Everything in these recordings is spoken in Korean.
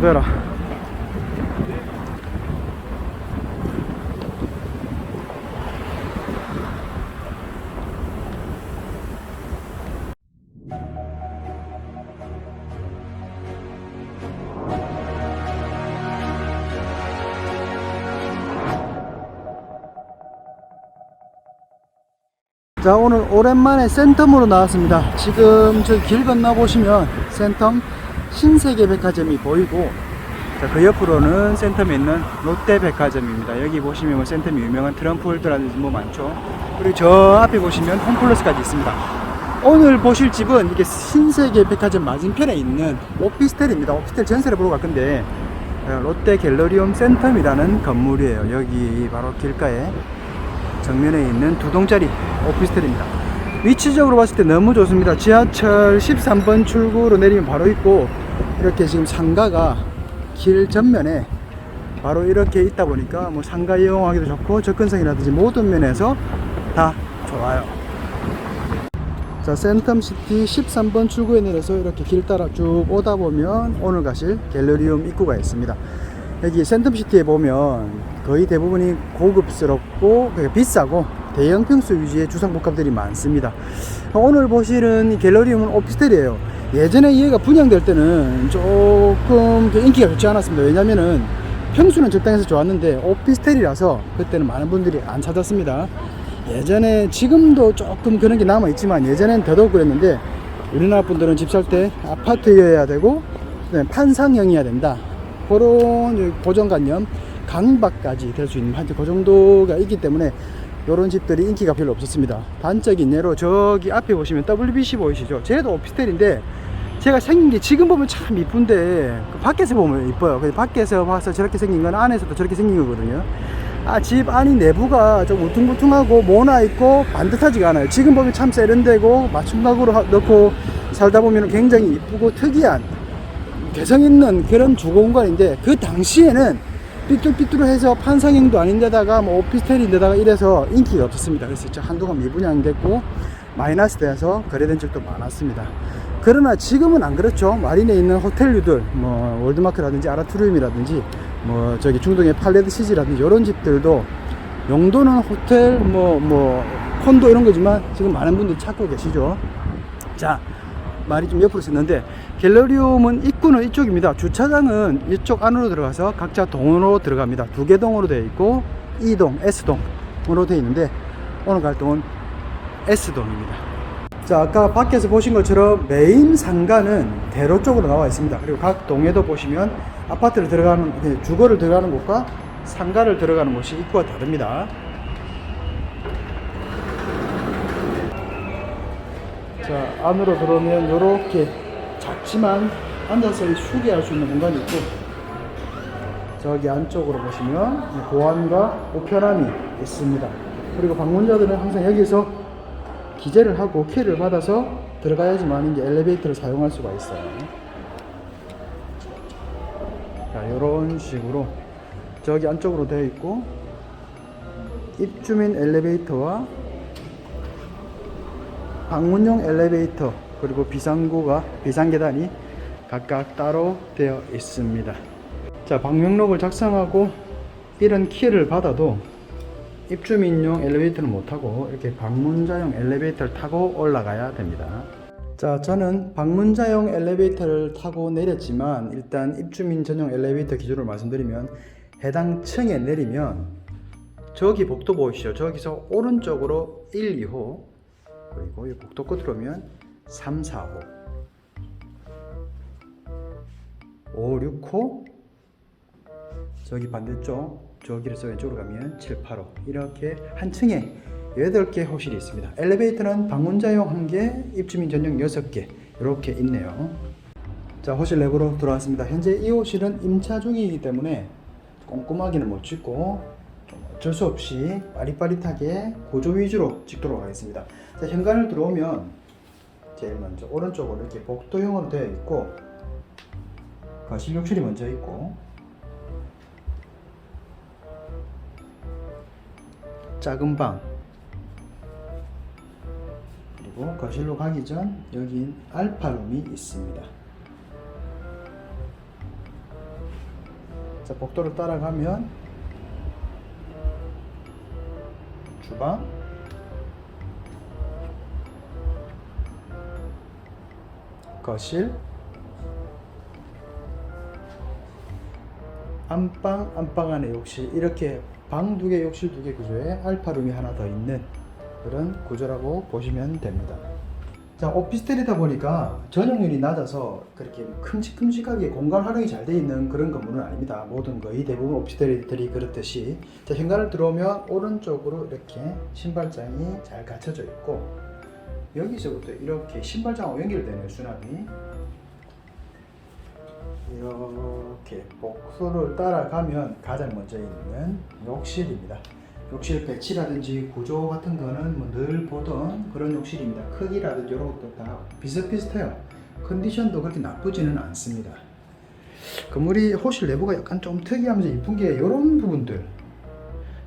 되라 자 오늘 오랜만에 센텀으로 나왔습니다. 지금 저 길 건너 보시면 센텀 신세계백화점이 보이고 자, 그 옆으로는 센텀에 있는 롯데백화점입니다. 여기 보시면 뭐 센텀이 유명한 트럼프 홀드라든지 뭐 많죠. 그리고 저 앞에 보시면 홈플러스까지 있습니다. 오늘 보실 집은 이게 신세계백화점 맞은편에 있는 오피스텔입니다. 오피스텔 전세를 보러 갈 건데 어, 롯데 갤러리움 센텀이라는 건물이에요. 여기 바로 길가에 정면에 있는 두 동짜리 오피스텔입니다. 위치적으로 봤을 때 너무 좋습니다. 지하철 13번 출구로 내리면 바로 있고 이렇게 지금 상가가 길 전면에 바로 이렇게 있다 보니까 뭐 상가 이용하기도 좋고 접근성이라든지 모든 면에서 다 좋아요. 자, 센텀시티 13번 출구에 내려서 이렇게 길 따라 쭉 오다 보면 오늘 가실 갤러리움 입구가 있습니다. 여기 센텀시티에 보면 거의 대부분이 고급스럽고 되게 비싸고 대형 평수 위주의 주상복합들이 많습니다. 오늘 보시는 이 갤러리움은 오피스텔이에요. 예전에 얘가 분양될 때는 조금 그 인기가 좋지 않았습니다. 왜냐면은 평수는 적당해서 좋았는데 오피스텔이라서 그때는 많은 분들이 안 찾았습니다. 예전에 지금도 조금 그런 게 남아 있지만 예전엔 더더욱 그랬는데 우리나라 분들은 집 살 때 아파트여야 되고 판상형이어야 된다. 그런 고정관념 강박까지 될 수 있는 한그 정도가 있기 때문에 이런 집들이 인기가 별로 없었습니다. 단적인 예로 저기 앞에 보시면 WBC 보이시죠? 쟤도 오피스텔인데 제가 생긴 게 지금 보면 참 이쁜데 그 밖에서 보면 이뻐요. 근데 밖에서 봐서 저렇게 생긴 건 안에서도 저렇게 생긴 거거든요. 아, 집 안이 내부가 좀 울퉁불퉁하고 모나 있고 반듯하지가 않아요. 지금 보면 참 세련되고 맞춤 가구로 하- 넣고 살다 보면 굉장히 이쁘고 특이한 개성 있는 그런 주거 공간인데 그 당시에는 삐뚤삐뚤해서 판상형도 아닌데다가 뭐 오피스텔인데다가 이래서 인기가 없었습니다. 그래서 한동안 미분양 됐고 마이너스 돼서 거래된 적도 많았습니다. 그러나 지금은 안 그렇죠. 마린에 있는 호텔류들, 뭐 월드마크라든지 아라투리움이라든지 뭐 저기 중동의 팔레드 시지라든지 이런 집들도 용도는 호텔, 뭐 뭐 콘도 이런 거지만 지금 많은 분들이 찾고 계시죠. 자, 말이 좀 옆으로 썼는데 갤러리움은 입구는 이쪽입니다. 주차장은 이쪽 안으로 들어가서 각자 동으로 들어갑니다. 두 개 동으로 되어 있고 E동, S동으로 되어 있는데 오늘 갈 동은 S동입니다. 자, 아까 밖에서 보신 것처럼 메인 상가는 대로 쪽으로 나와 있습니다. 그리고 각 동에도 보시면 아파트를 들어가는 그 주거를 들어가는 곳과 상가를 들어가는 곳이 입구가 다릅니다. 자 안으로 들어오면 이렇게 작지만 앉아서 휴게 할 수 있는 공간이 있고 저기 안쪽으로 보시면 보안과 우편함이 있습니다. 그리고 방문자들은 항상 여기서 기재를 하고 키를 받아서 들어가야지만 이제 엘리베이터를 사용할 수가 있어요. 자 이런 식으로 저기 안쪽으로 되어 있고 입주민 엘리베이터와 방문용 엘리베이터 그리고 비상구가 비상계단이 각각 따로 되어 있습니다. 자 방명록을 작성하고 이런 키를 받아도 입주민용 엘리베이터는 못 타고 이렇게 방문자용 엘리베이터를 타고 올라가야 됩니다. 자 저는 방문자용 엘리베이터를 타고 내렸지만 일단 입주민 전용 엘리베이터 기준으로 말씀드리면 해당 층에 내리면 저기 복도 보이시죠? 저기서 오른쪽으로 1, 2호 그리고 이 복도 끝으로 오면 3, 4호 5, 6호. 저기 반대쪽 저길에서 왼쪽으로 가면 7, 8호 이렇게 한 층에 8개 호실이 있습니다. 엘리베이터는 방문자용 1개, 입주민 전용 6개. 이렇게 있네요. 자 호실 내부로 들어왔습니다. 현재 이 호실은 임차 중이기 때문에 꼼꼼하게는 못 찍고 좀 어쩔 수 없이 빠릿빠릿하게 고조 위주로 찍도록 하겠습니다. 자, 현관을 들어오면 제일 먼저 오른쪽으로 이렇게 복도형으로 되어 있고 거실 욕실이 먼저 있고 작은 방 그리고 거실로 가기 전 여기 알파룸이 있습니다. 자, 복도를 따라가면 주방 거실 안방 안방 안에 욕실 이렇게 방 두 개 욕실 두 개 구조에 알파룸이 하나 더 있는 그런 구조라고 보시면 됩니다. 자 오피스텔이다 보니까 전용률이 낮아서 그렇게 큼직큼직하게 공간 활용이 잘 돼 있는 그런 건물은 아닙니다. 모든 거의 대부분 오피스텔들이 그렇듯이 자 현관을 들어오면 오른쪽으로 이렇게 신발장이 잘 갖춰져 있고 여기서부터 이렇게 신발장하고 연결되는 수납이 이렇게 복도를 따라가면 가장 먼저 있는 욕실입니다. 욕실 배치라든지 구조 같은 거는 뭐 늘 보던 그런 욕실입니다. 크기라든지 이런 것도 다 비슷비슷해요. 컨디션도 그렇게 나쁘지는 않습니다. 건물이 호실 내부가 약간 좀 특이하면서 이쁜 게 이런 부분들.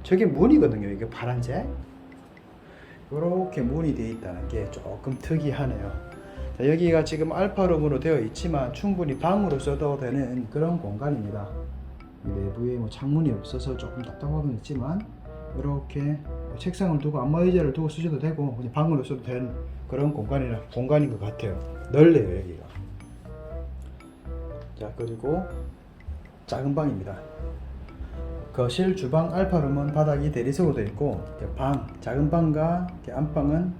저게 문이거든요. 이게 파란색. 이렇게 문이 되어 있다는 게 조금 특이하네요. 자, 여기가 지금 알파룸으로 되어 있지만 충분히 방으로 써도 되는 그런 공간입니다. 이 내부에 뭐 창문이 없어서 조금 답답함은 있지만 이렇게 책상을 두고 안마 의자를 두고 쓰셔도 되고 그냥 방으로 써도 되는 그런 공간이라 공간인 것 같아요. 넓네요 여기가. 자 그리고 작은 방입니다. 거실, 주방, 알파룸은 바닥이 대리석으로 되어 있고 방, 작은 방과 안방은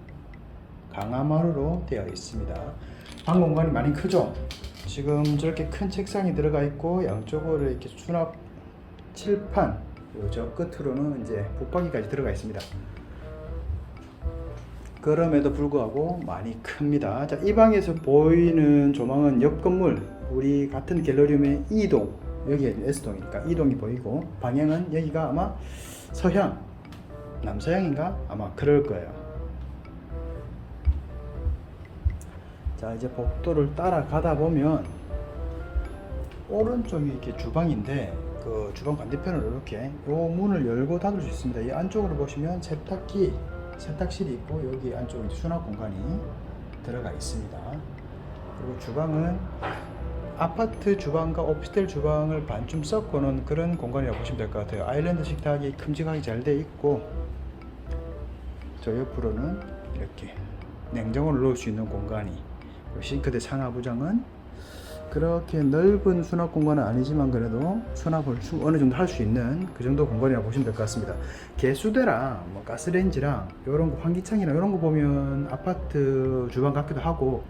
강화마루로 되어 있습니다. 방 공간이 많이 크죠? 지금 저렇게 큰 책상이 들어가 있고 양쪽으로 이렇게 수납 칠판 저 끝으로는 이제 붙박이까지 들어가 있습니다. 그럼에도 불구하고 많이 큽니다. 자, 이 방에서 보이는 조망은 옆 건물 우리 같은 갤러리움의 2동 여기에 S동이니까 2동이 보이고 방향은 여기가 아마 서향 남서향인가 아마 그럴 거예요. 자 이제 복도를 따라가다 보면 오른쪽이 이렇게 주방인데 그 주방 반대편으로 이렇게 요 문을 열고 닫을 수 있습니다. 이 안쪽으로 보시면 세탁기, 세탁실이 있고 여기 안쪽에 수납 공간이 들어가 있습니다. 그리고 주방은 아파트 주방과 오피스텔 주방을 반쯤 섞어놓은 그런 공간이라고 보시면 될 것 같아요. 아일랜드 식탁이 큼직하게 잘 돼 있고 저 옆으로는 이렇게 냉장고를 넣을 수 있는 공간이 싱크대 상하부장은 그렇게 넓은 수납 공간은 아니지만 그래도 수납을 충- 어느 정도 할 수 있는 그 정도 공간이라고 보시면 될 것 같습니다. 개수대랑 뭐 가스레인지랑 이런 거 환기창이랑 이런 거 보면 아파트 주방 같기도 하고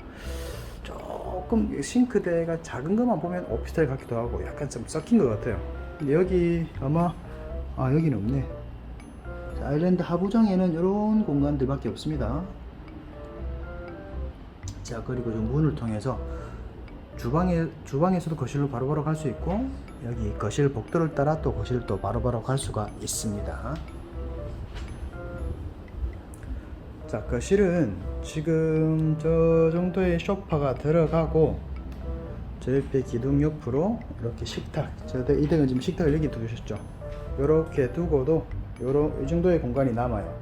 조금 싱크대가 작은 것만 보면 오피스텔 같기도 하고 약간 좀 섞인 것 같아요. 근데 여기 아마 아 여기는 없네. 자, 아일랜드 하부장에는 이런 공간들밖에 없습니다. 자 그리고 좀 문을 통해서 주방에 주방에서도 거실로 바로바로 갈 수 있고 여기 거실 복도를 따라 또 거실 또 바로바로 갈 수가 있습니다. 자 거실은 지금 저 정도의 소파가 들어가고 저 옆에 기둥 옆으로 이렇게 식탁 저 이댁은 지금 식탁을 여기 두셨죠. 이렇게 두고도 요런 이 정도의 공간이 남아요.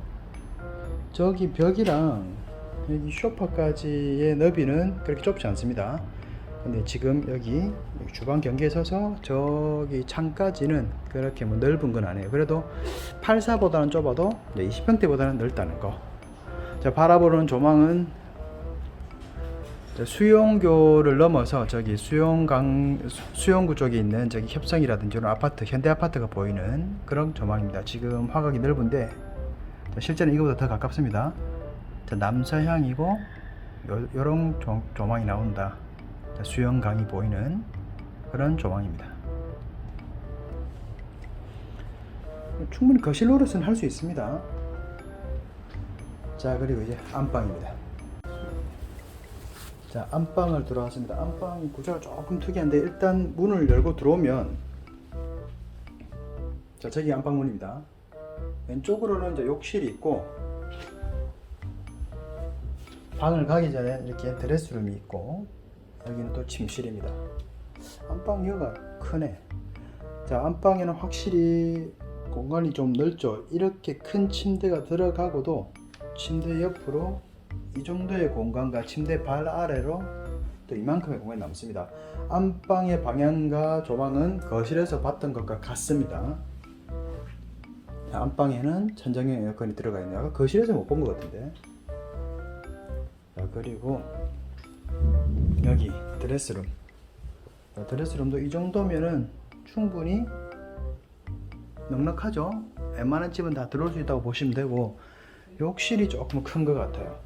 저기 벽이랑 여기 소파까지의 너비는 그렇게 좁지 않습니다. 근데 지금 여기 주방 경계에 서서 저기 창까지는 그렇게 뭐 넓은 건 아니에요. 그래도 84보다는 좁아도 20평대보다는 넓다는 거. 자, 바라보는 조망은 저 수용교를 넘어서 저기 수용강 수- 수용구 쪽에 있는 저기 협성이라든지 이런 아파트 현대 아파트가 보이는 그런 조망입니다. 지금 화각이 넓은데 자, 실제는 이거보다 더 가깝습니다. 자, 남서향이고 조, 조망이 나온다. 자, 수영강이 보이는 그런 조망입니다. 충분히 거실 노릇은 할수 있습니다. 자 그리고 이제 안방입니다. 자 안방을 들어왔습니다. 안방이 구조가 조금 특이한데 일단 문을 열고 들어오면 자 저기 안방문입니다. 왼쪽으로는 이제 욕실이 있고 방을 가기 전에 이렇게 드레스룸이 있고 여기는 또 침실입니다. 안방 여가 크네. 자 안방에는 확실히 공간이 좀 넓죠. 이렇게 큰 침대가 들어가고도 침대 옆으로 이 정도의 공간과 침대 발 아래로 또 이만큼의 공간이 남습니다. 안방의 방향과 조망은 거실에서 봤던 것과 같습니다. 자, 안방에는 천정형 에어컨이 들어가 있네요. 아까 거실에서 못 본 것 같은데. 자, 그리고 여기 드레스룸. 자, 드레스룸도 이 정도면은 충분히 넉넉하죠. 웬만한 집은 다 들어올 수 있다고 보시면 되고 욕실이 조금 큰 것 같아요.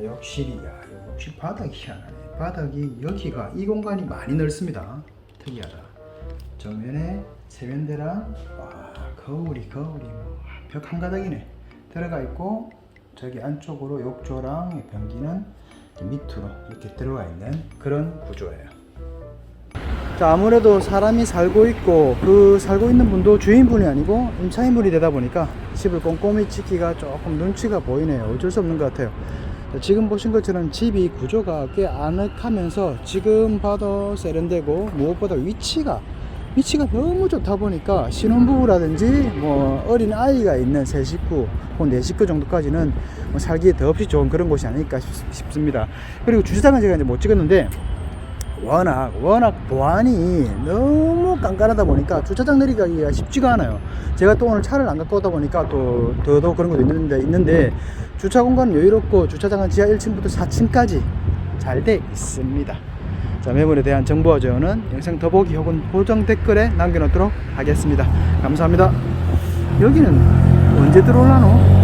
욕실이 야 욕실 바닥이 희한하네. 바닥이 여기가 이 공간이 많이 넓습니다. 특이하다. 정면에 세면대랑 와 거울이 거울이 벽 한 가닥이네. 들어가 있고 저기 안쪽으로 욕조랑 변기는 밑으로 이렇게 들어가 있는 그런 구조예요. 자 아무래도 사람이 살고 있고 그 살고 있는 분도 주인분이 아니고 임차인분이 되다 보니까 집을 꼼꼼히 지키가 조금 눈치가 보이네요. 어쩔 수 없는 것 같아요. 자, 지금 보신 것처럼 집이 구조가 꽤 아늑하면서 지금 봐도 세련되고 무엇보다 위치가 위치가 너무 좋다 보니까 신혼부부라든지 뭐 어린 아이가 있는 세 식구 혹은 네 식구 정도까지는 뭐 살기에 더없이 좋은 그런 곳이 아닐까 싶- 싶습니다. 그리고 주차장은 제가 이제 못 찍었는데 워낙 워낙 보안이 너무 깐깐하다 보니까 주차장 내리기가 쉽지가 않아요. 제가 또 오늘 차를 안 갖고 오다 보니까 또 더더욱 그런 것도 있는데 있는데 주차 공간은 여유롭고 주차장은 지하 1층부터 4층까지 잘 돼 있습니다. 자 매물에 대한 정보와 조언은 영상 더보기 혹은 고정 댓글에 남겨놓도록 하겠습니다. 감사합니다. 여기는 언제 들어올라노?